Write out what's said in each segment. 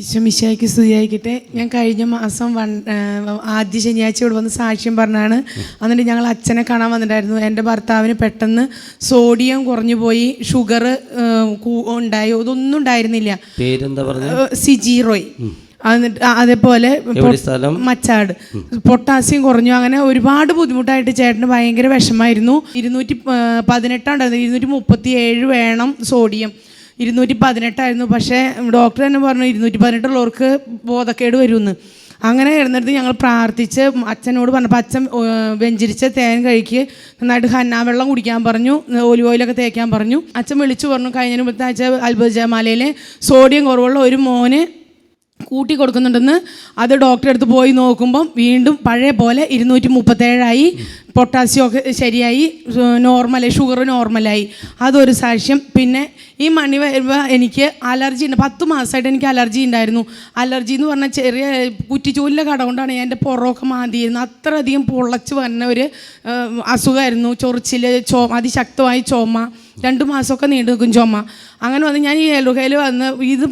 ഈശ്വമിശായിക്ക് സ്തുതിയായിക്കട്ടെ ഞാൻ കഴിഞ്ഞ മാസം വൺ ആദ്യ ശനിയാഴ്ച ഇവിടെ വന്ന് സാക്ഷ്യം പറഞ്ഞാണ്. എന്നിട്ട് ഞങ്ങൾ അച്ഛനെ കാണാൻ വന്നിട്ടുണ്ടായിരുന്നു. എന്റെ ഭർത്താവിന് പെട്ടെന്ന് സോഡിയം കുറഞ്ഞു പോയി ഷുഗർ ഉണ്ടായി. അതൊന്നും ഉണ്ടായിരുന്നില്ല. സിജി റോയ്. എന്നിട്ട് അതേപോലെ മച്ചാട്. പൊട്ടാസ്യം കുറഞ്ഞു. അങ്ങനെ ഒരുപാട് ബുദ്ധിമുട്ടായിട്ട് ചേട്ടന് ഭയങ്കര വിഷമായിരുന്നു ഇരുന്നൂറ്റി പതിനെട്ടാണ്ടായിരുന്നു ഇരുന്നൂറ്റി മുപ്പത്തി ഏഴ് വേണം സോഡിയം. ഇരുന്നൂറ്റി പതിനെട്ടായിരുന്നു പക്ഷേ ഡോക്ടർ തന്നെ പറഞ്ഞു ഇരുന്നൂറ്റി പതിനെട്ടുള്ളവർക്ക് ബോധക്കേട് വരുമെന്ന്. അങ്ങനെ കിടന്നിട്ട് ഞങ്ങൾ പ്രാർത്ഥിച്ച് അച്ഛനോട് പറഞ്ഞപ്പോൾ അച്ഛൻ വെഞ്ചരിച്ച തേൻ കഴിക്ക് നന്നായിട്ട് ഹന്നാ വെള്ളം കുടിക്കാൻ പറഞ്ഞു ഓലിവ് ഓയിലൊക്കെ തേക്കാൻ പറഞ്ഞു. അച്ഛൻ വിളിച്ചു പറഞ്ഞു കഴിഞ്ഞ മുമ്പത്തെ ആഴ്ച അത്ഭുത ജയമാലയിൽ സോഡിയം കുറവുള്ള ഒരു മോന് കൂട്ടി കൊടുക്കുന്നുണ്ടെന്ന് അത് ഡോക്ടറെ അടുത്ത് പോയി നോക്കുമ്പം വീണ്ടും പഴയ പോലെ ഇരുന്നൂറ്റി മുപ്പത്തേഴായി പൊട്ടാസ്യം ഒക്കെ ശരിയായി നോർമലായി ഷുഗർ നോർമലായി അതൊരു സാക്ഷ്യം. പിന്നെ ഈ മണി വരുമ്പോൾ എനിക്ക് അലർജി ഉണ്ട്. പത്ത് മാസമായിട്ട് എനിക്ക് അലർജി ഉണ്ടായിരുന്നു. അലർജി എന്ന് പറഞ്ഞാൽ ചെറിയ കുറ്റിച്ചൂലിന്റെ കട കൊണ്ടാണ് ഞാൻ എന്റെ പുറമൊക്കെ മാന്തിയിരുന്നത്. അത്രയധികം പൊള്ളച്ച് വന്ന ഒരു അസുഖമായിരുന്നു ചൊറിച്ചിൽ ചോ അതിശക്തമായി ചുമ. രണ്ട് മാസമൊക്കെ നീണ്ടു നിൽക്കും ചുമ. അങ്ങനെ വന്ന് ഞാൻ ഈ ഏലുകയിൽ വന്ന് ഇത്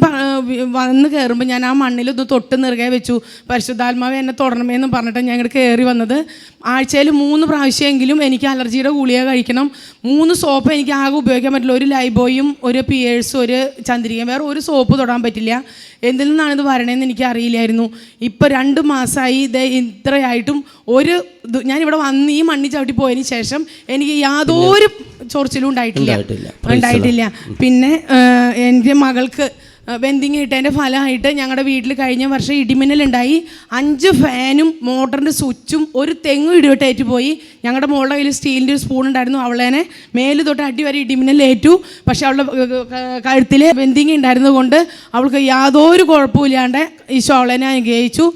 വന്ന് കയറുമ്പോൾ ഞാൻ ആ മണ്ണിൽ ഒന്ന് തൊട്ട് നിറകെ വെച്ചു. പരിശുദ്ധാത്മാവ് എന്നെ തുടരണമെന്ന് പറഞ്ഞിട്ട് ഞാൻ ഇങ്ങോട്ട് കയറി വന്നത്. ആഴ്ചയിൽ മൂന്ന് പ്രാവശ്യമെങ്കിലും എനിക്ക് അലർജിയുടെ ഗുളിക കഴിക്കണം. മൂന്ന് സോപ്പ് എനിക്ക് ആകെ ഉപയോഗിക്കാൻ പറ്റില്ല. ഒരു ലൈബോയും ഒരു പിയേഴ്സും ഒരു ചന്ദ്രികയും വേറെ ഒരു സോപ്പ് തൊടാൻ പറ്റില്ല. എന്തിൽ നിന്നാണ് ഇത് വരണേന്ന് എനിക്ക് അറിയില്ലായിരുന്നു. ഇപ്പോൾ രണ്ട് മാസമായി ഇത് ഇത്രയായിട്ടും ഒരു ഞാനിവിടെ വന്ന് ഈ മണ്ണി ചവിട്ടി പോയതിന് ശേഷം എനിക്ക് യാതൊരു ചൊറിച്ചിലും ഉണ്ടായിട്ടില്ല. ഉണ്ടായിട്ടില്ല. പിന്നെ എന്റെ മകൾക്ക് വെന്തിങ് ഇട്ടതിന്റെ ഫലമായിട്ട് ഞങ്ങളുടെ വീട്ടിൽ കഴിഞ്ഞ വർഷം ഇടിമിന്നലുണ്ടായി. അഞ്ച് ഫാനും മോട്ടറിന്റെ സ്വിച്ചും ഒരു തെങ്ങും ഇടിവെട്ടേറ്റ് പോയി. ഞങ്ങളുടെ മോളുടെ കയ്യിൽ സ്റ്റീലിന്റെ ഒരു സ്പൂൺ ഉണ്ടായിരുന്നു. അവളേനെ മേൽ തൊട്ട് അടി വരെ ഇടിമിന്നൽ ഏറ്റു പക്ഷെ അവളുടെ കഴുത്തിൽ വെന്തിങ് ഉണ്ടായിരുന്നത് കൊണ്ട് അവൾക്ക് യാതൊരു കുഴപ്പമില്ലാണ്ട് ഈശോ അവളേനെ അനുഗ്രഹിച്ചു.